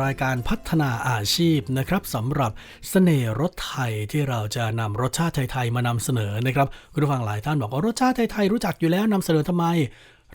รายการพัฒนาอาชีพนะครับสำหรับเสน่ห์รถไทยที่เราจะนำรสชาติไทยๆมานำเสนอนะครับคุณผู้ฟังหลายท่านบอกว่ารสชาติไทยๆรู้จักอยู่แล้วนำเสนอทำไม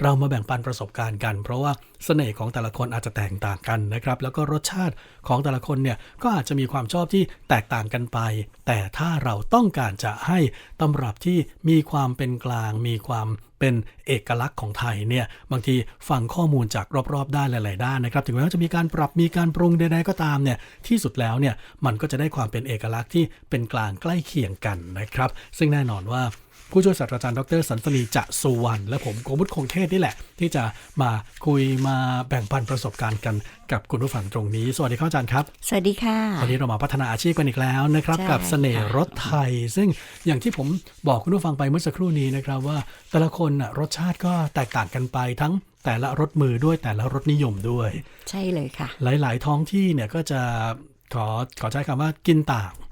เรามาแบ่งปันประสบการณ์กัน เพราะว่าเสน่ห์ของแต่ละคนอาจจะแตกต่างกันนะครับ แล้วก็รสชาติของแต่ละคนเนี่ยก็อาจจะมีความชอบที่แตกต่างกันไป แต่ถ้าเราต้องการจะให้ตำรับที่มีความเป็นกลาง มีความเป็นเอกลักษณ์ของไทยเนี่ยบางทีฟังข้อมูลจากรอบๆด้านหลายๆด้านนะครับ ถึงแม้ว่าจะมีการปรับมีการปรุงใดๆก็ตามเนี่ยที่สุดแล้วเนี่ยมันก็จะได้ความเป็นเอกลักษณ์ที่เป็นกลางใกล้เคียงกันนะครับ ซึ่งแน่นอนว่า ผู้ช่วยศาสตราจารย์ดรสันสนีจะสุวรรณและผมโกมุตคงเทศนี่แหละ ที่จะมาคุยมาแบ่งปันประสบการณ์กันกับคุณผู้ฟังตรงนี้ สวัสดีครับอาจารย์ครับ สวัสดีค่ะวันนี้เรามาพัฒนาอาชีพกันอีกแล้วนะครับใช่กับเสน่ห์ค่ะรถไทย ซึ่งอย่างที่ผมบอกคุณผู้ฟังไปเมื่อสักครู่นี้นะครับว่า แต่ละคนน่ะรสชาติก็แตกต่างกันไปทั้งแต่ละรสมือด้วยแต่ละรสนิยมด้วย ใช่เลยค่ะ หลาย ๆ ท้องที่เนี่ยก็จะขอขอใช้คำว่ากินต่างอือหือ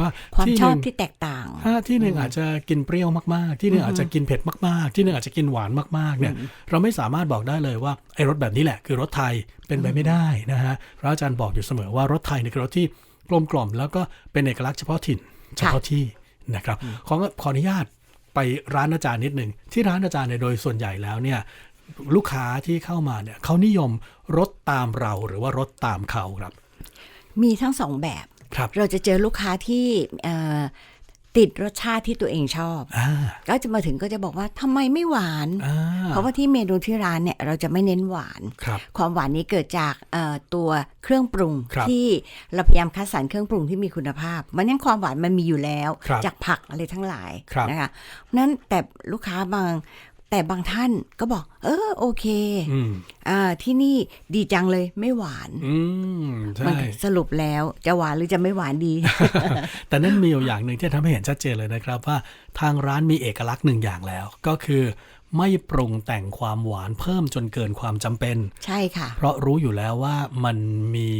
ว่าความที่ชอบหนึ่งที่แตกต่างถ้าที่หนึ่งอาจจะกินเปรี้ยวมากๆ ที่หนึ่งอาจจะกินเผ็ดมาก ๆ ที่หนึ่งอาจจะกินหวานมากๆเนี่ยเราไม่สามารถบอกได้เลยว่าไอ้รสแบบนี้แหละ คือรสไทยเป็นไปไม่ได้นะฮะพระอาจารย์บอกอยู่เสมอว่ารสไทยเนี่ยคือรสที่กลมกล่อมแล้วก็เป็นเอกลักษณ์เฉพาะถิ่นเฉพาะที่นะครับขอขออนุญาตไปร้านอาจารย์นิดหนึ่งที่ร้านอาจารย์เนี่ยโดยส่วนใหญ่แล้วเนี่ยลูกค้าที่เข้ามาเนี่ยเขานิยมรสตามเราหรือว่ารสตามเขาครับ มีทั้งสองแบบค รับเราจะเจอลูกค้าที่เอ่อติดรสชาติที่ตัวเองชอบอ่าก็จะมาถึงก็จะบอกว่าทำไมไม่หวานอ่าเพราะว่าที่เมนูที่ร้านเนี่ยเราจะไม่เน้นหวานครับความหวานนี้เกิดจากเอ่อตัวเครื่องปรุงครับที่เราพยายามคัดสรรเครื่องปรุงที่มีคุณภาพ มันยังความหวานมันมีอยู่แล้วครับจากผักอะไรทั้งหลายครับนะคะนั้นแต่ลูกค้าบาง แต่บางท่านก็บอก เออโอเคอืมอ่าที่นี่ดีจังเลยไม่หวาน อืมใช่มันสรุปแล้วจะหวานหรือจะไม่หวานดี แต่นั่นมีอยู่อย่างหนึ่งที่ทำให้เห็นชัดเจนเลยนะครับ ว่าทางร้านมีเอกลักษณ์หนึ่งอย่างแล้ว ก็คือไม่ปรุงแต่งความหวานเพิ่มจนเกินความจำเป็น ใช่ค่ะ เพราะรู้อยู่แล้วว่ามันมี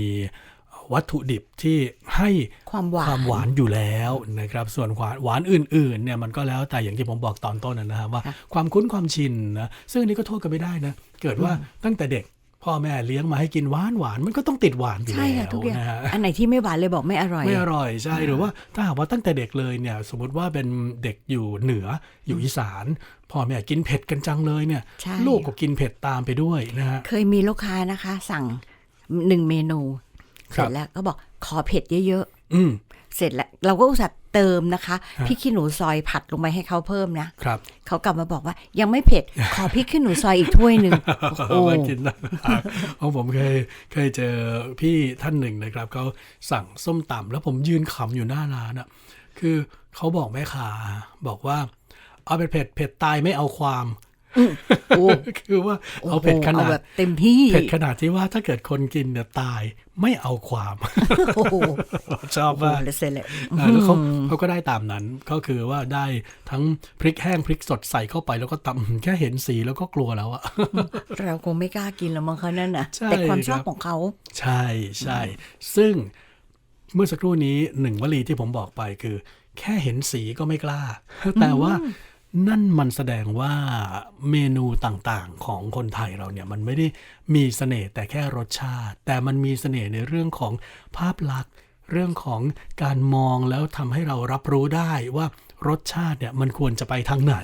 วัตถุดิบที่ให้ความหวานความหวานอยู่แล้วนะครับส่วนหวานหวานอื่นๆเนี่ยมันก็แล้วแต่อย่างที่ผมบอกตอนต้นนะนะครับว่าค่ะความคุ้นความชินนะซึ่งอันนี้ก็โทษกันไม่ได้นะเกิดว่าตั้งแต่เด็กพ่อแม่เลี้ยงมาให้กินหวานหวานๆมันก็ต้องติดหวานอยู่ใช่แล้ค่ะวทุกอย่างนะฮะอันไหนที่ไม่หวานเลยบอกไม่อร่อย ไม่อร่อยใช่หรือว่าถ้าหากว่าตั้งแต่เด็กเลยเนี่ยสมมติว่าเป็นเด็กอยู่เหนืออยู่อีสานพ่อแม่กินเผ็ดกันจังเลยเนี่ยใช่ลูกก็กินเผ็ดตามไปด้วยนะฮะเคยมีลูกค้านะคะ สั่งหนึ่งเมนูค เสรับร็จแล้วก็บอกขอเผ็ดเยอะอืมๆเสร็จแล้วเราก็อุตส่าห์เติมนะคะฮะพริกขี้หนูซอยผัดลงไปให้เขาเพิ่มนะครับเขากลับมาบอกว่ายังไม่เผ็ดขอพริกขี้หนูซอยอีกถ้วยหนึ่งโอ้โหมากินนะของผมเคยเคยเจอพี่ท่านหนึ่งนะครับเขาสั่งส้มตำแล้วผมยืนขำอยู่หน้าร้านอะคือเขาบอกแม่ค้าบอกว่าเอาเผ็ดเผ็ดเผ็ดตายไม่เอาความโอ้ คือว่าเอาเผ็ดขโอ้โหนาเอาแบดบเต็มที่เผ็ดขนาดที่ว่าถ้าเกิดคนกินเนี่ยตายไม่เอาความโอ้โหชอบโอ้โหมากแล้วเสร็จเลยอ่าแล้วเขาเขาก็ได้ตามนั้นก็คือว่าได้ทั้งพริกแห้งพริกสดใส่เข้าไปแล้วก็ตำแค่เห็นสีแล้วก็กลัวแล้วอะเราคงไม่กล้ากินแล้วมั้งเขานั่นน่ะใช่แต่ความชอบครับของเขา ใช่ใช่ซึ่งเมื่อสักครู่นี้หนึ่งวลีที่ผมบอกไปคือ แค่เห็นสีก็ไม่กล้า แต่ว่า นั่นมันแสดงว่าเมนูต่างๆของคนไทยเราเนี่ยมันไม่ได้มีเสน่ห์แต่แค่รสชาติ แต่มันมีเสน่ห์ในเรื่องของภาพลักษณ์ เรื่องของการมองแล้วทำให้เรารับรู้ได้ว่ารสชาติเนี่ยมันควรจะไปทางไหน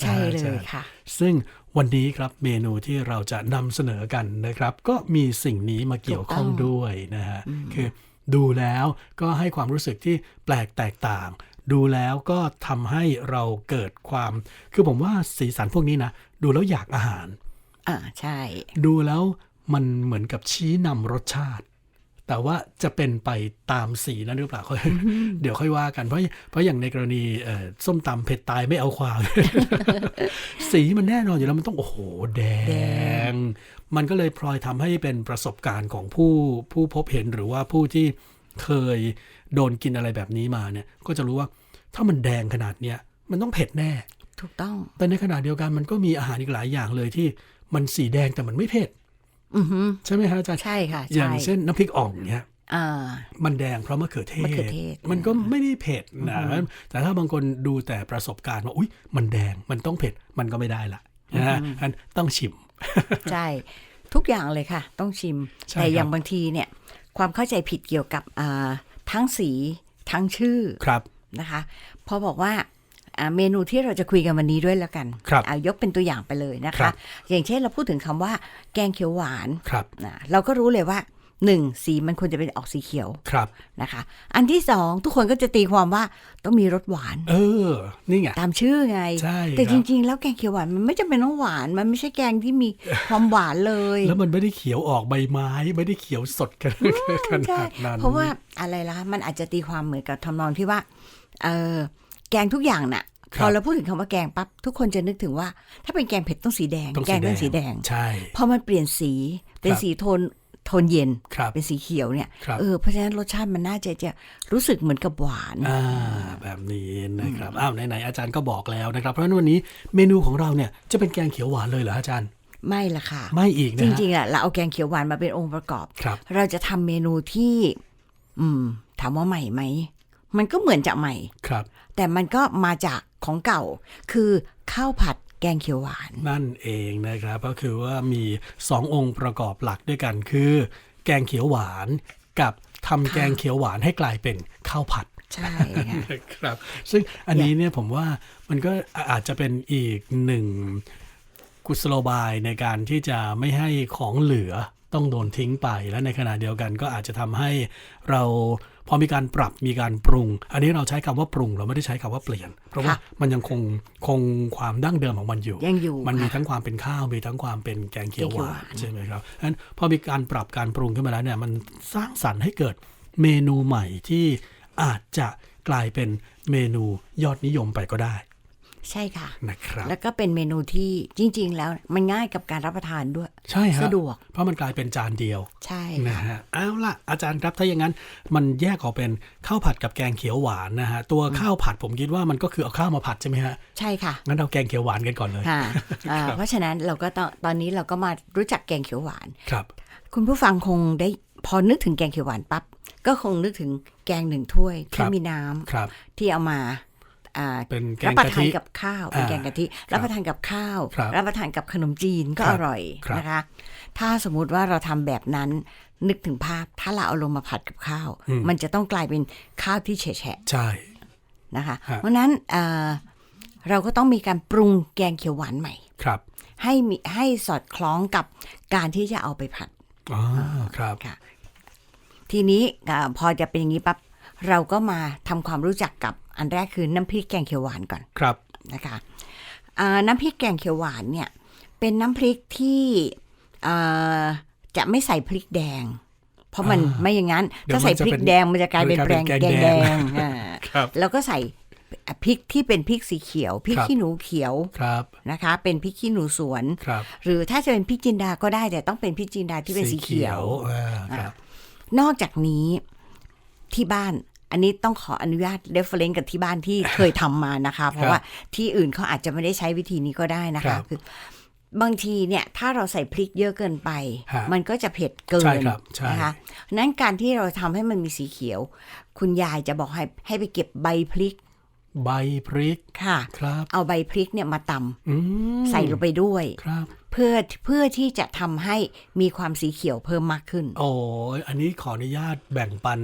ใช่เลยอ่าค่ะ ซึ่งวันนี้ครับเมนูที่เราจะนำเสนอกันนะครับ ก็มีสิ่งนี้มาเกี่ยวข้องถูกต้องด้วยนะฮะคือดูแล้วก็ให้ความรู้สึกที่แปลกแตกต่าง ดูแล้วก็ทำให้เราเกิดความ คือผมว่าสีสันพวกนี้นะ ดูแล้วอยากอาหาร อ่าใช่ ดูแล้วมันเหมือนกับชี้นำรสชาติ แต่ว่าจะเป็นไปตามสีนั้นหรือเปล่าค่อยเดี๋ยวค่อยว่ากัน เพราะเพราะอย่างในกรณีเอ่อส้มตำเผ็ดตายไม่เอาความ สีมันแน่นอนอยู่แล้วมันต้องโอ้โหแดแดง มันก็เลยพลอยทำให้เป็นประสบการณ์ของผู้ผู้พบเห็นหรือว่าผู้ที่เคยโดนกินอะไรแบบนี้มาเนี่ย ก็จะรู้ว่า ถ้ามันแดงขนาดเนี้ยมันต้องเผ็ดแน่ ถูกต้อง แต่ในขณะเดียวกันมันก็มีอาหารอีกหลายอย่างเลยที่มันสีแดงแต่มันไม่เผ็ดอือหือใช่ไหมฮะอาจารย์ใช่ค่ะอใช่ย่างเช่นน้ำพริกอ่องเนี่ยอ่ามันแดงเพราะมะเขือเทศมะเขือเทศ มันก็ไม่ได้เผ็ดนะแต่ถ้าบางคนดูแต่ประสบการณ์ว่าอุ๊ยมันแดงมันต้องเผ็ดมันก็ไม่ได้ละนะฮะอันต้องชิม ใช่ ทุกอย่างเลยค่ะ ต้องชิมใช่แต่อย่าคงรับบางทีเนี่ย ความเข้าใจผิดเกี่ยวกับอ่าทั้งสีทั้งชื่อครับ นะคะพอบอกว่าอ่าเมนูที่เราจะคุยกันวันนี้ด้วยแล้วกันครับอ่ายกเป็นตัวอย่างไปเลยนะครัคะบอย่างเช่นเราพูดถึงคำว่าแกงเขียวหวานครับนะเราก็รู้เลยว่าหนึ่งสีมันควรจะเป็นออกสีเขียวครับนะคะ อันที่สองทุกคนก็จะตีความว่าต้องมีรสหวาน เออ นี่ไงตามชื่อไงใช่แต่คจรับริง ๆ แล้วแกงเขียวหวานมันไม่จำเป็นต้องหวานมันไม่ใช่แกงที่มีความหวานเลย แล้วมันไม่ได้เขียวออกใบไม้ไม่ได้เขียวสดกันขใช่นาดนั้นเพราะว่าอะไรล่ะมันอาจจะตีความเหมือนกับทำนองที่ว่า เออแกงทุกอย่างน่ะพอเราพูดถึงคำว่าแกงปั๊บทุกคนจะนึกถึงว่า ถ้าเป็นแกงเผ็ดต้องสีแดงต้องแกงต้องสีแดงใช่พอมันเปลี่ยนสีเป็นครับสีโทนโทนเย็นครับเป็นสีเขียวเนี่ยครับเออเพราะฉะนั้นรสชาติมันน่าจะจะรู้สึกเหมือนกับหวานอ่าแบบนี้นะครับอ้าวไหนๆอาจารย์ก็บอกแล้วนะครับ เพราะฉะนั้นวันนี้เมนูของเราเนี่ยจะเป็นแกงเขียวหวานเลยเหรออาจารย์ไม่ละค่ะ ไม่อีกนะจฮะริงๆอะเราเอาแกงเขียวหวานมาเป็นองค์ประกอบครับเราจะทำเมนูที่ อืม ถามว่าใหม่ไหม มันก็เหมือนจะใหม่ครับ แต่มันก็มาจากของเก่า คือข้าวผัดแกงเขียวหวาน นั่นเองนะครับก็คือว่ามีสององค์ประกอบหลักด้วยกันคือ แกงเขียวหวานกับทำแกงเขียวหวานให้กลายเป็นข้าวผัดใช่ค่ะนะครับ ซึ่งอันนี้เนี่ยผมว่ามันก็อาจจะเป็นอีกหนึ่งกุศโลบายในการที่จะไม่ให้ของเหลือต้องโดนทิ้งไปและในขณะเดียวกันก็อาจจะทำให้เรา พอมีการปรับมีการปรุง อันนี้เราใช้คำว่าปรุง เราไม่ได้ใช้คำว่าเปลี่ยน เพราะว่าค่ะมันยังคงคงความดั้งเดิมของมันอยู่ยังอยู่มันมีค่ะทั้งความเป็นข้าวมีทั้งความเป็นแกงเขียวหวานแกงเขียวหวานใช่ไหมครับฉะนั้นพอมีการปรับการปรุงขึ้นมาแล้วเนี่ยมันสร้างสรรค์ให้เกิดเมนูใหม่ที่อาจจะกลายเป็นเมนูยอดนิยมไปก็ได้ ใช่ค่ะนะครับแล้วก็เป็นเมนูที่จริง ๆ แล้วมันง่ายกับการรับประทานด้วย ใช่ฮะสะดวก เพราะมันกลายเป็นจานเดียว ใช่นะค่ะฮะเอาล่ะอาจารย์ครับถ้าอย่างนั้น มันแยกออกเป็นข้าวผัดกับแกงเขียวหวานนะฮะตัวข้าวผัดผมคิดว่ามันก็คือเอาข้าวมาผัดใช่ไหมฮะใช่ค่ะงั้นเราแกงเขียวหวานกันก่อนเลยค่ะอ่าครับเพราะฉะนั้นเราก็ต้องตอนนี้เราก็มารู้จักแกงเขียวหวานครับ คุณผู้ฟังคงได้พอนึกถึงแกงเขียวหวานปั๊บก็คงนึกถึงแกงหนึ่งถ้วยครัที่บมีน้ำครับที่เอามาอ่าเป็นแก รับงประกะทานทิกับข้าวเป็นอ่าแกงกะทิ รับประทานกับข้าวครับรับประทานกับขนมจีนก็ครับอร่อยครับนะคะ ถ้าสมมุติว่าเราทำแบบนั้นนึกถึงภาพ ถ้าเราเอาลงมาผัดกับข้าวอืมมันจะต้องกลายเป็นข้าวที่แฉะใช่ๆนะคะฮะเพราะฉะนั้นเอ่อเราก็ต้องมีการปรุงแกงเขียวหวานใหม่ครับให้มีให้สอดคล้องกับการที่จะเอาไปผัดอ๋อครับค่ะทีนี้อาพอจะเป็นอย่างนี้ปั๊บเราก็มาทำความรู้จักกับ อันแรกคือน้ำพริกแกงเขียวหวานก่อนครับนะคะอ่าน้ำพริกแกงเขียวหวานเนี่ยเป็นน้ำพริกที่อ่าจะไม่ใส่พริกแดง เพราะมันอ่าไม่อย่างนั้นเดี๋ยวถ้าใส่มันจะพริเป็กนแดงมันจะกลายเป็นมันแปจะลกลายงเป็นแกแกงงแดแดงงอ่าครับแล้วก็ใส่พริกที่เป็นพริกสีเขียวพริกครับขี้หนูเขียวครับนะคะ เป็นพริกขี้หนูสวนครับหรือถ้าจะเป็นพริกจินดาก็ได้แต่ต้องเป็นพริกจินดาที่เป็นสีเขียวอ่าครับนอกจากนี้ที่บ้าน อันนี้ต้องขออนุญาตเรฟเฟรนซ์กับที่บ้านที่เคยทำมานะคะ เพราะว่าที่อื่นเขาอาจจะไม่ได้ใช้วิธีนี้ก็ได้นะครัคะบคือบางทีเนี่ยถ้าเราใส่พริกเยอะเกินไปฮะมันก็จะเผ็ดเกิใช่นครับใช่นะคะนั้นการที่เราทำให้มันมีสีเขียว คุณยายจะบอกให้ให้ไปเก็บใบพริก ใบพริกค่ะครับเอาใบพริกเนี่ยมาตอืมำใส่ลงไปด้วยครับเพื่อเพื่อที่จะทำให้มีความสีเขียวเพิ่มมากขึ้น โอ้ยอันนี้ขออนุญาตแบ่งปัน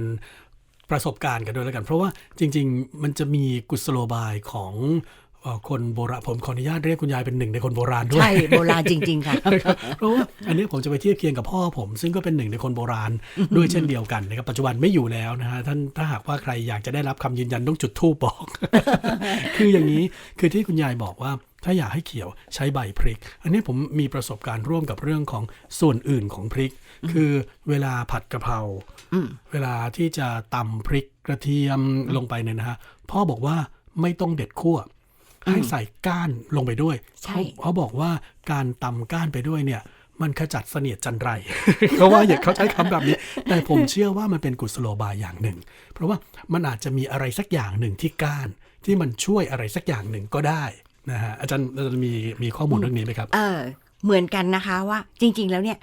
ประสบการณ์กันด้วยแล้วกัน เพราะว่าจริง ๆ มันจะมีกุศโลบายของเอ่อคนโบราณผมขออนุญาตเรียกคุณยายเป็นหนึ่งในคนโบราณด้วย ใช่ โบราณจริง ๆ ค่ะนะครับเพราะว่าอันนี้ผมจะไปเทียบเคียงกับพ่อผม ซึ่งก็เป็นหนึ่งในคนโบราณด้วยเช่นเดียวกันนะครับปัจจุบันไม่อยู่แล้วนะฮะท่านถ้าหากว่าใครอยากจะได้รับคำยืนยันต้องจุดธูปบอก คืออย่างนี้คือที่คุณยายบอกว่าถ้าอยากให้เขียวใช้ใบพริก อันนี้ผมมีประสบการณ์ร่วมกับเรื่องของส่วนอื่นของพริก คือเวลาผัดกะเพรา เวลาที่จะตำพริกกระเทียมลงไปเนี่ยนะฮะพ่อบอกว่าไม่ต้องเด็ดขั้วให้ใส่ก้านลงไปด้วยใช่เขาเขาบอกว่าการตำก้านไปด้วยเนี่ย มันขจัดเสนียดจันไรเขาว่าอย่างเขาใช้คำแบบนี้ แต่ผมเชื่อว่ามันเป็นกุศโลบายอย่างหนึ่ง เพราะว่ามันอาจจะมีอะไรสักอย่างหนึ่งที่ก้านที่มันช่วยอะไรสักอย่างหนึ่งก็ได้นะฮะอาจารย์อาจารย์มีมีข้อมูลเรื่องนี้ไหมครับ เออเหมือนกันนะคะว่าจริง ๆ แล้วเนี่ย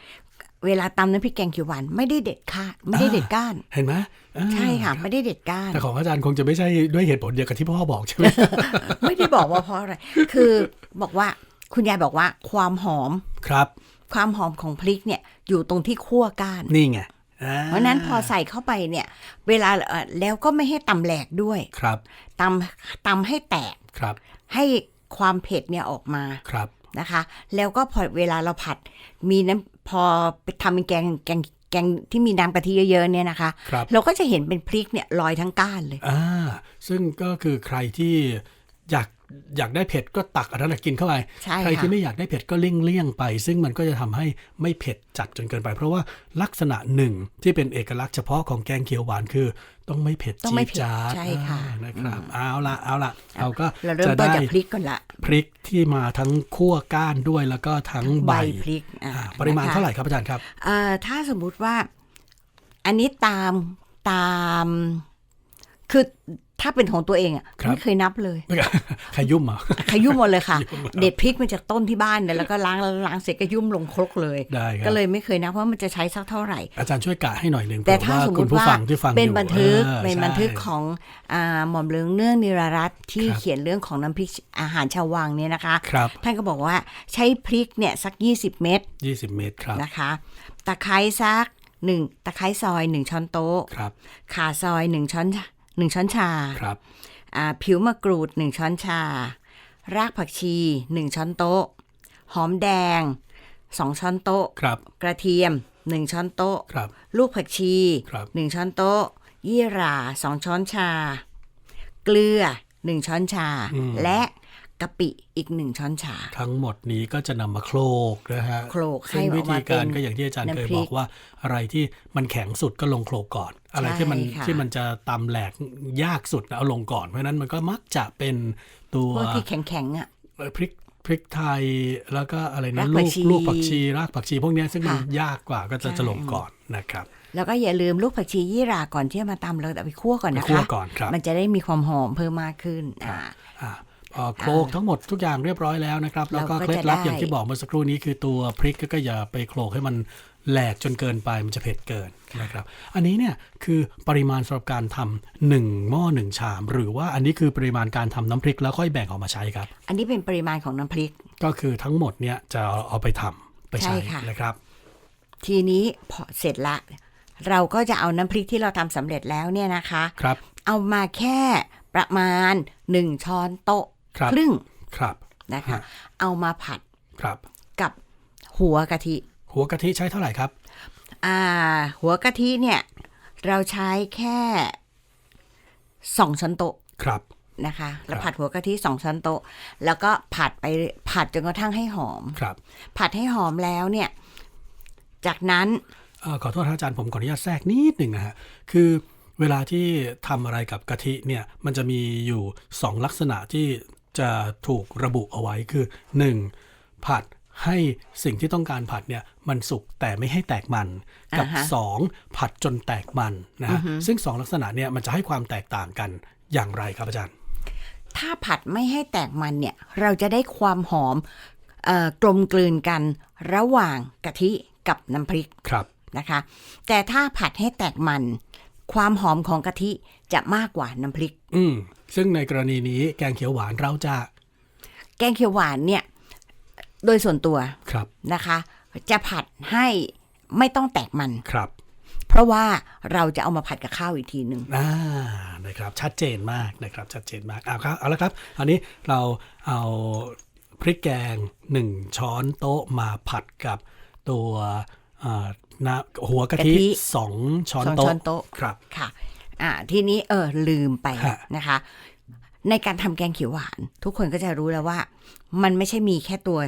เวลาตำน้ำพริกแกงเขียวหวานไม่ได้เด็ดค่าไม่ได้เด็ดก้าน เห็นไหมอ่าใช่ค่ะ ไม่ได้เด็ดก้าน แต่ของอาจารย์คงจะไม่ใช่ด้วยเหตุผลเดียวกับที่พ่อบอกใช่ไหมไม่ได้บอกว่าเพราะอะไร คือบอกว่าคุณยายบอกว่าความหอมครับ ความหอมของพริกเนี่ยอยู่ตรงที่คั่วก้านนี่ไงอ่เพราะฉะนั้นพอใส่เข้าไปเนี่ย เวลาเอ่อแล้วก็ไม่ให้ตำแหลกด้วยครับตำตำให้แตกครับ ให้ความเผ็ดเนี่ยออกมาครับนะคะ แล้วก็พอเวลาเราผัดมีน้ำ พอไปทำเป็นแกงแกงแกงที่มีน้ำกะทิเยอะๆเนี่ยนะคะครับเราก็จะเห็นเป็นพริกเนี่ยลอยทั้งก้านเลย อ่า ซึ่งก็คือใครที่อยาก อยากได้เผ็ดก็ตักอันนั้นนะกินเข้าไปใช่ใครค่ะที่ไม่อยากได้เผ็ดก็เลี่ยงเลี่ยงๆไป ซึ่งมันก็จะทำให้ไม่เผ็ดจัดจนเกินไป เพราะว่าลักษณะหนึ่งที่เป็นเอกลักษณ์เฉพาะของแกงเขียวหวานคือ ต้องไม่เผ็ดต้องจี๊ไม่ดเผ็ดจ๊าดใช่ค่ะอ่านะครับเอาละเอาละเราก็เราเริ่มจะต้นได้จากพริกก่อนละพริกที่มาทั้งคั่วก้านด้วยแล้วก็ทั้งใบพริกอ่าอ่าปริมาณนะคะเท่าไหร่ครับอาจารย์ครับเอ่อถ้าสมมุติว่าอันนี้ตามตาม คือถ้าเป็นของตัวเองอะครับไม่เคยนับเลยใครยุ่มเหรอขยุ่มหมดเลยค่ะขยุ่มหมดเด็ดพริกมาจากต้นที่บ้านเนี่ยแล้วก็ล้างล้างเสร็จก็ยุ่มลงครกเลยได้ครับก็เลยไม่เคยนับว่ามันจะใช้สักเท่าไหร่ อาจารย์ช่วยกะให้หน่อยหนึ่งแต่เผื่อถ้าว่าสมมคุณติผู้ว่าฟังที่ฟังเป็นอยู่บันทึกออเป็นใช่บันทึกของอ่าหม่อมเหลืองเนื่องนิรรัตน์ที่ครับเขียนเรื่องของน้ำพริกอาหารชาววังเนี่ยนะคะครับท่านก็บอกว่าใช้พริกเนี่ยสัก 20 เม็ด20 เมตรครับนะคะตะไคร้สักหนึ่งตะไคร้ซอยหนึ่งช้อนโต๊ะครับข่าซอยหนึ่งช้อน หนึ่งช้อนชาครับอ่าผิวมะกรูดหนึ่งช้อนชา รากผักชีหนึ่งช้อนโต๊ะ หอมแดงสองช้อนโต๊ะครับกระเทียมหนึ่งช้อนโต๊ะครับลูกผักชีครับหนึ่งช้อนโต๊ะ ยี่หร่าสองช้อนชา เกลือหนึ่งช้อนชา และ กะปิอีกหนึ่งช้อนชา ทั้งหมดนี้ก็จะนำมาโคลกนะฮะโขลกให้ซึ่งอวิอกมาธีการเป็นก็อย่างที่อาจารย์เคยน้ำพริบอกกว่า อะไรที่มันแข็งสุดก็ลงโคลกก่อน อะไรที่มันใช่ค่ะที่มันจะตำแหลกยากสุดเอาลงก่อน เพราะฉะนั้นมันก็มักจะเป็นตัวพวกที่แข็งๆอะเอ่อพริกพริกไทยแล้วก็อะไรนะรากลูผักกชีลูกผักชีรากผักชีพวกเนี้ยซึ่งมันค่ะยากกว่าก็จะใช่จะลงก่อนนะครับ แล้วก็อย่าลืมลูกผักชียี่หร่าก่อนที่จะมาตำเราเอาไปคั่วก่อนไปนะคั่วคะก่อนครับมันจะได้มีความหอมเพิ่มมากขึ้นอ่าอ่าพอ โคลกทั้งหมดทุกอย่างเรียบร้อยแล้วนะครับ แล้วก็เราก็เคล็ดลับจะได้อย่างที่บอกเมื่อสักครู่นี้คือตัวพริกก็อย่าไปโคลกให้มันแหลกจนเกินไปมันจะเผ็ดเกินนะครับ อันนี้เนี่ยคือปริมาณสำหรับการทำหนึ่งหม้อหนึ่งชาม หรือว่าอันนี้คือปริมาณการทำน้ำพริกแล้วค่อยแบ่งออกมาใช้ครับ อันนี้เป็นปริมาณของน้ำพริก ก็คือทั้งหมดเนี่ยจะเอาเอาไปทำไปใช้ใช่ค่ะนะครับ ทีนี้พอเสร็จละ เราก็จะเอาน้ำพริกที่เราทำสำเร็จแล้วเนี่ยนะคะครับ เอามาแค่ประมาณหนึ่งช้อนโต๊ะ ครับครึ่งครับนะคะฮะเอามาผัดครับกับหัวกะทิ หัวกะทิใช้เท่าไหร่ครับ อ่า หัวกะทิเนี่ย เราใช้แค่สองช้อนโต๊ะครับนะคะแล้วครับผัดหัวกะทิสองช้อนโต๊ะ แล้วก็ผัดไปผัดจนกระทั่งให้หอมครับ ผัดให้หอมแล้วเนี่ย จากนั้นเออขอโทษครับอาจารย์ผมขออนุญาตแทรกนิดหนึ่งนะฮะคือเวลาที่ทำอะไรกับกะทิเนี่ย มันจะมีอยู่ 2 ลักษณะที่ จะถูกระบุเอาไว้คือ 1. ผัดให้สิ่งที่ต้องการผัดเนี่ยมันสุกแต่ไม่ให้แตกมัน กับอ่าฮะ 2. ผัดจนแตกมันนะฮะซึ่ง 2 ลักษณะเนี่ยมันจะให้ความแตกต่างกันอย่างไรครับอาจารย์ ถ้าผัดไม่ให้แตกมันเนี่ยเราจะได้ความหอมเอ่อกลมกลืนกันระหว่างกะทิกับน้ำพริกครับนะคะแต่ถ้าผัดให้แตกมัน ความหอมของกะทิจะมากกว่าน้ำพริก อืม ซึ่งในกรณีนี้แกงเขียวหวานเราจะ แกงเขียวหวานเนี่ย โดยส่วนตัวครับนะคะ จะผัดให้ไม่ต้องแตกมันครับ เพราะว่าเราจะเอามาผัดกับข้าวอีกทีหนึ่งอ่านะครับ ชัดเจนมากนะครับ ชัดเจนมากเอาครับเอาละครับอันนี้เราเอาพริกแกงหนึ่งช้อนโต๊ะมาผัดกับตัวเอ่อน้ำหัวกะทิกะทิสองช้อนสองโต๊ะช้อนโต๊ะครับค่ะ อ่าทีนี้เออลืมไปฮะนะคะ ในการทำแกงเขียวหวาน ทุกคนก็จะรู้แล้วว่า มันไม่ใช่มีแค่ตัว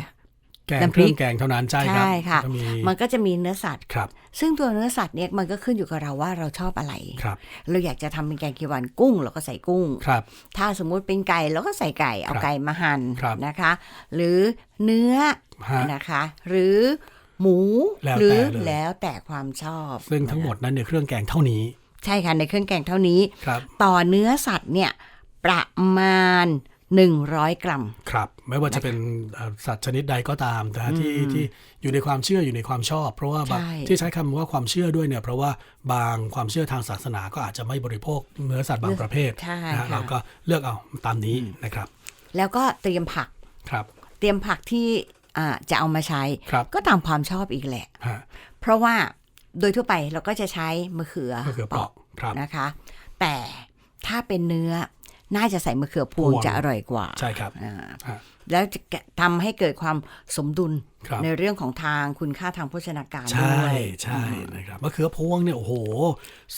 แกงน้ำเคพริรื่กองแกงเท่านั้นใช่ครับใช่ค่ะก็มีมันก็จะมีเนื้อสัตว์ครับ ซึ่งตัวเนื้อสัตว์เนี่ยมันก็ขึ้นอยู่กับเราว่าเราชอบอะไรครับเราอยากจะทำเป็นแกงเขียวหวานกุ้งเราก็ใส่กุ้งครับ ถ้าสมมุติเป็นไก่เราก็ใส่ไก่เอาครับไก่มาหั่นครับนะคะ หรือเนื้อฮะนะคะ หรือหมูแล้วหรืแต่เลยแล้วแต่ความชอบ ซึ่งทั้งหมดนั้นเนี่ยเครื่องแกงเท่านี้ ใช่ค่ะ ในเครื่องแกงเท่านี้ครับต่อเนื้อสัตว์เนี่ยประมาณ 100 กรัม ครับ ไม่ว่าจะเป็นเอ่อสัตว์ชนิดใดก็ตามนะที่ที่อยู่ในความเชื่ออยู่ในความชอบ เพราะว่าบางใช่ที่ใช้คำว่าความเชื่อด้วยเนี่ยเพราะว่าบางความเชื่อทางศาสนาก็อาจจะไม่บริโภคเนื้อสัตว์บางประเภทใช่นะฮะค่ะเราก็เลือกเอาตามนี้นะครับ แล้วก็เตรียมผักครับเตรียมผักที่อ่าจะเอามาใช้ครับก็ตามความชอบอีกแหละฮะเพราะว่า โดยทั่วไปเราก็จะใช้มะเขือมะเขือเปราะครับนะคะ แต่ถ้าเป็นเนื้อน่าจะใส่มะเขือพวงพวงจะอร่อยกว่า ใช่ครับอ่าฮะแล้วจะทำให้เกิดความสมดุลครับในเรื่องของทางคุณค่าทางโภชนาการใช่ด้วยใช่นะครับมะเขือพวงเนี่ยโอ้โห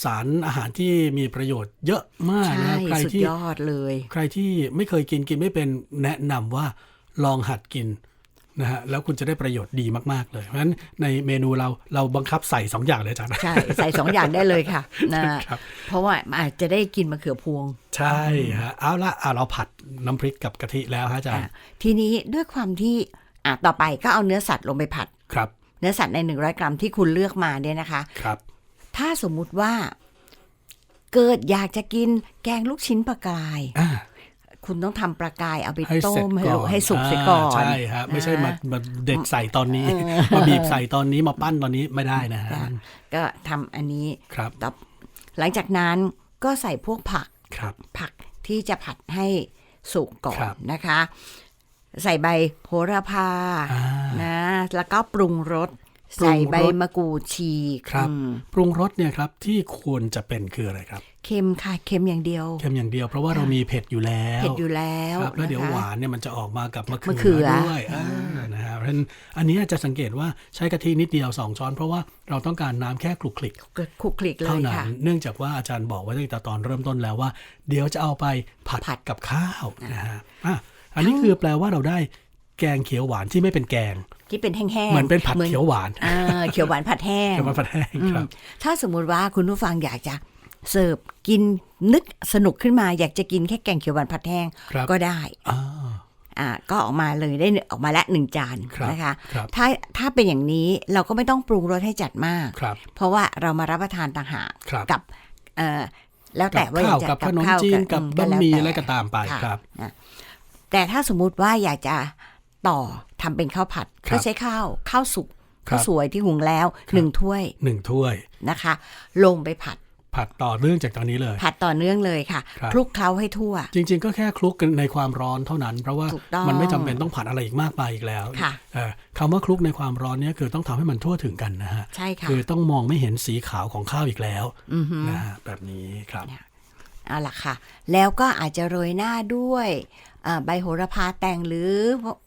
สารอาหารที่มีประโยชน์เยอะมากใช่นะใครสุดที่ยอดเลย ใครที่ไม่เคยกินกินไม่เป็นแนะนำว่าลองหัดกิน นะฮะแล้วคุณจะได้ประโยชน์ดีมาก ๆ เลย เพราะฉะนั้นในเมนูเราเราบังคับใส่ 2 อย่างเลยอาจารย์ใช่ ใส่สองอย่างได้เลยค่ะนะครับเพราะว่าอาจจะได้กินมะเขือพวง ใช่ฮะเอาละเอาเราผัดน้ำพริกกับกะทิแล้วฮะอาจารย์อะทีนี้ด้วยความที่อะต่อไปก็เอาเนื้อสัตว์ลงไปผัดครับ เนื้อสัตว์ใน 100 กรัมที่คุณเลือกมาเนี่ยนะคะครับ ถ้าสมมุติว่าเกิดอยากจะกินแกงลูกชิ้นปลากายอ่า คุณต้องทำปลากายเอาไปให้ต้เสร็จมให้ก่ลูอกนให้สุกเสียก่อนาใช่ฮะไม่ใช่มามาเด็ดใส่ตอนนี้ มาบีบใส่ตอนนี้มาปั้นตอนนี้ไม่ได้นะฮะจ้ะก็ทำอันนี้ครับต่อหลังจากนั้นก็ใส่พวกผักครับผักที่จะผัดให้สุกก่อครันบนะคะ ใส่ใบโหระพาอ่านะแล้วก็ปรุงรสปรุงรสใส่ใบมะกรูดฉีกครับอืมปรุงรสเนี่ยครับที่ควรจะเป็นคืออะไรครับ เค็มค่ะเค็มอย่างเดียวเค็มอย่างเดียว เพราะว่าเรามีเผ็ดอยู่แล้วเผ็ดอยู่แล้วครับแล้วเดี๋ยวนะคะหวานเนี่ยมันจะออกมากับมะมะเขืเขืออด้วยอ่านะฮะเพราะฉะนั้นอันนี้จะสังเกตว่าใช้กะทินิดเดียว 2 ช้อน เพราะว่าเราต้องการน้ำแค่คลุกคลิกคลุกคลิกเลเท่ายนั้นค่ะเนื่องจากว่าอาจารย์บอกไว้ตั้งแต่ตอนเริ่มต้นแล้วว่า เดี๋ยวจะเอาไปผัดผัดกับข้าวนะฮะอะอันนี้คือแปลว่าเราได้แกงเขียวหวานที่ไม่เป็นแกงที่เป็นแห้งๆเหมือนเป็นผัดหมืเขียวหวานอ่าเขียวหวานผัดแห้งเขียวหวานผัดแห้งครับถ้าสมมุติว่าคุณผู้ฟังอยากจะ เสิร์ฟกินนึกสนุกขึ้นมาอยากจะกินแค่แกงเขียวหวานผัดแห้งครับก็ได้อ่าอ่าก็ออกมาเลยได้ออกมาละหนึ่งจานครับนะคะครับถ้าถ้าเป็นอย่างนี้เราก็ไม่ต้องปรุงรสให้จัดมากครับเพราะว่าเรามารับประทานต่างหากครับกับเอ่อแล้วกัแต่บว่าอยาข้าวกจะกับขนมข้าวจีนกับอืบะแล้วหมี่แต่อะไรก็ตามไปค่ะครับนะแต่ถ้าสมมุติว่าอยากจะต่อทำเป็นข้าวผัดครับก็ใช้ข้าวข้าวสุกครับข้าวสวยที่หุงแล้วหนึ่งถ้วยหนึ่งถ้วยนะคะ ลงไปผัด ผัดต่อเนื่องจากตอนนี้เลย ผัดต่อเนื่องเลยค่ะครับคลุกเคล้าให้ทั่ว จริง ๆ ก็แค่คลุกกันในความร้อนเท่านั้น เพราะว่าถูกต้องมันไม่จำเป็นต้องผัดอะไรอีกมากมายอีกแล้วค่ะเอ่อคำว่าคลุกในความร้อนเนี่ยคือต้องทำให้มันทั่วถึงกันนะฮะใช่ค่ะคือต้องมองไม่เห็นสีขาวของข้าวอีกแล้วอือฮึนะฮะแบบนี้ครับเอาล่ะค่ะ แล้วก็อาจจะโรยหน้าด้วยเอ่อใบโหระพาแต่งหรือ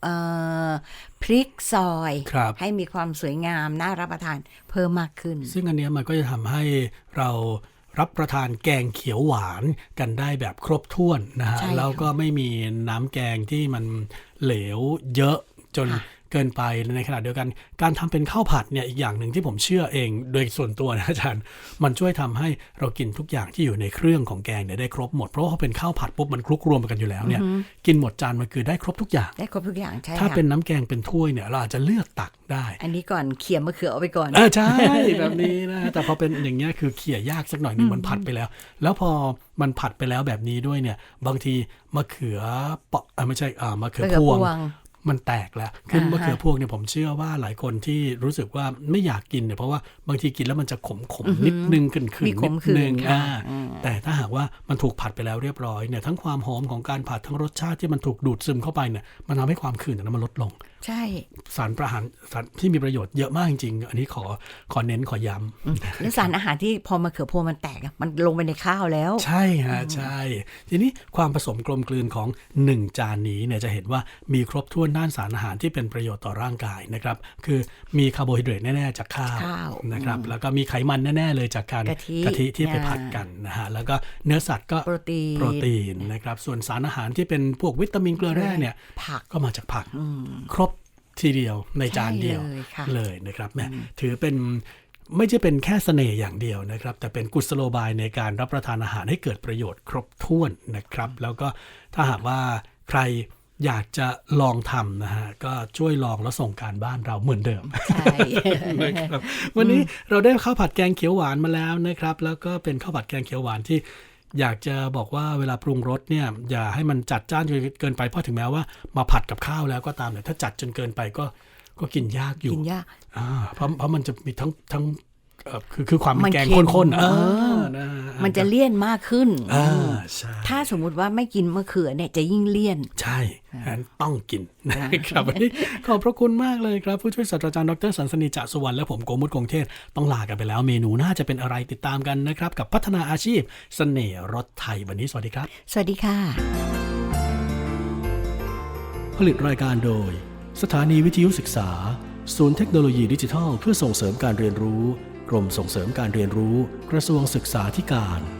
เอ่อพริกซอยครับให้มีความสวยงามน่ารับประทานเพิ่มมากขึ้น ซึ่งอันเนี้ยมันก็จะทำให้เรา รับประทานแกงเขียวหวานกันได้แบบครบถ้วนนะฮะใช่ค่ะแล้วก็ไม่มีน้ำแกงที่มันเหลวเยอะจนค่ะ เกินไปในขณะเดียวกัน การทำเป็นข้าวผัดเนี่ยอีกอย่างหนึ่งที่ผมเชื่อเองโดยส่วนตัวนะอาจารย์ มันช่วยทำให้เรากินทุกอย่างที่อยู่ในเครื่องของแกงเนี่ยได้ครบหมด เพราะว่าพอเป็นข้าวผัดปุ๊บมันคลุกรวมกันอยู่แล้วเนี่ยกินหมดจานมันคือได้ครบทุกอย่างได้ครบทุกอย่างใช่ถ้าค่ะเป็นน้ำแกงเป็นถ้วยเนี่ยเราอาจจะเลือกตักได้ อันนี้ก่อนเขี่ยมะเขือเอาไปก่อนเออใช่แบบนี้นะแต่พอเป็นอย่างเงี้ยคือเขี่ยยากสักหน่อยหนึงเหมือนผัดไปแล้ว แล้วพอมันผัดไปแล้วแบบนี้ด้วยเนี่ย บางทีมะเขือเปาะเอ่อไม่ใช่อ่ามะเขือมะเขืพอวงพวง มันแตกแล้วคืออ่าฮะมะเขือพวงเนี่ยผมเชื่อว่าหลายคนที่รู้สึกว่าไม่อยากกินเนี่ยเพราะว่าบางทีกินแล้วมันจะขมขมๆนิดนึงขึ้นขึ้นมีขนิมดขื่นนึงค่ะอ่าอืมแต่ถ้าหากว่ามันถูกผัดไปแล้วเรียบร้อยเนี่ยทั้งความหอมของการผัดทั้งรสชาติที่มันถูกดูดซึมเข้าไปเนี่ยมันทำให้ความขื่นนั้นมันลดลงใช่สารประหารสารที่มีประโยชน์เยอะมากจริงๆอันนี้ขอขอเน้นขอย้ำแล้วสารอาหารที่พอมะเขือพวงมันแตกอะมันลงไปในข้าวแล้ว ใช่ฮะใช่ ทีนี้ความผสมกลมกลืนของ 1 จานนี้เนี่ยจะเห็นว่ามีครบถ้วนด้านสารอาหารที่เป็นประโยชน์ต่อร่างกายนะครับ คือมีคาร์โบไฮเดรตแน่ๆจากข้าวข้าวนะครับแล้วก็มีไขมันแน่ๆเลยจากการกะทิที่ไปอ่าผัดกันนะฮะแล้วก็เนื้อสัตว์ก็โปรตีนโปรตีนนะครับส่วนสารอาหารที่เป็นพวกวิตามินเกลือแร่เนี่ยผักก็มาจากผัก ครบ ทีเดียวในจานเดียวใช่เลยค่ะเลยนะครับแหมถือเป็นไม่ใช่เป็นแค่เสน่ห์อย่างเดียวนะครับ แต่เป็นกุศโลบายในการรับประทานอาหารให้เกิดประโยชน์ครบถ้วนนะครับ แล้วก็ถ้าหากว่าใครอยากจะลองทำนะฮะ ก็ช่วยลองแล้วส่งการบ้านเราเหมือนเดิมใช่นะครับวันนี้เราได้ข้าวผัดแกงเขียวหวานมาแล้วนะครับ แล้วก็เป็นข้าวผัดแกงเขียวหวานที่ อยากจะบอกว่าเวลาปรุงรสเนี่ยอย่าให้มันจัดจ้านจนเกินไปเพราะถึงแม้ว่ามาผัดกับข้าวแล้วก็ตามเนี่ยถ้าจัดจนเกินไปก็ก็กินยากอยู่กินยากอ่าเพราะเพราะมันจะมีทั้งทั้งเอ่อ คือคือความมัเป็นนแกงเค็มข้นๆเอเอออนะมันจะเลี่ยนมากขึ้นอ่าอืมใช่ถ้าสมมุติว่าไม่กินมะเขือเนี่ยจะยิ่งเลี่ยน ใช่งั้นต้องกินนะครับวันนี้ขอบพระคุณมากเลยครับ ผู้ช่วยศาสตราจารย์ดรสันสนีจ่าสุวรรณและผมโกมุตคงเทศ ต้องลากันไปแล้วเมนูน่าจะเป็นอะไรติดตามกันนะครับ กับพัฒนาอาชีพเสน่ห์รถไทยวันนี้สวัสดีครับ สวัสดีค่ะ ผลิตรายการโดย สถานีวิทยุศึกษา ศูนย์เทคโนโลยีดิจิทัล เพื่อส่งเสริมการเรียนรู้ กรมส่งเสริมการเรียนรู้กระทรวงศึกษาธิการ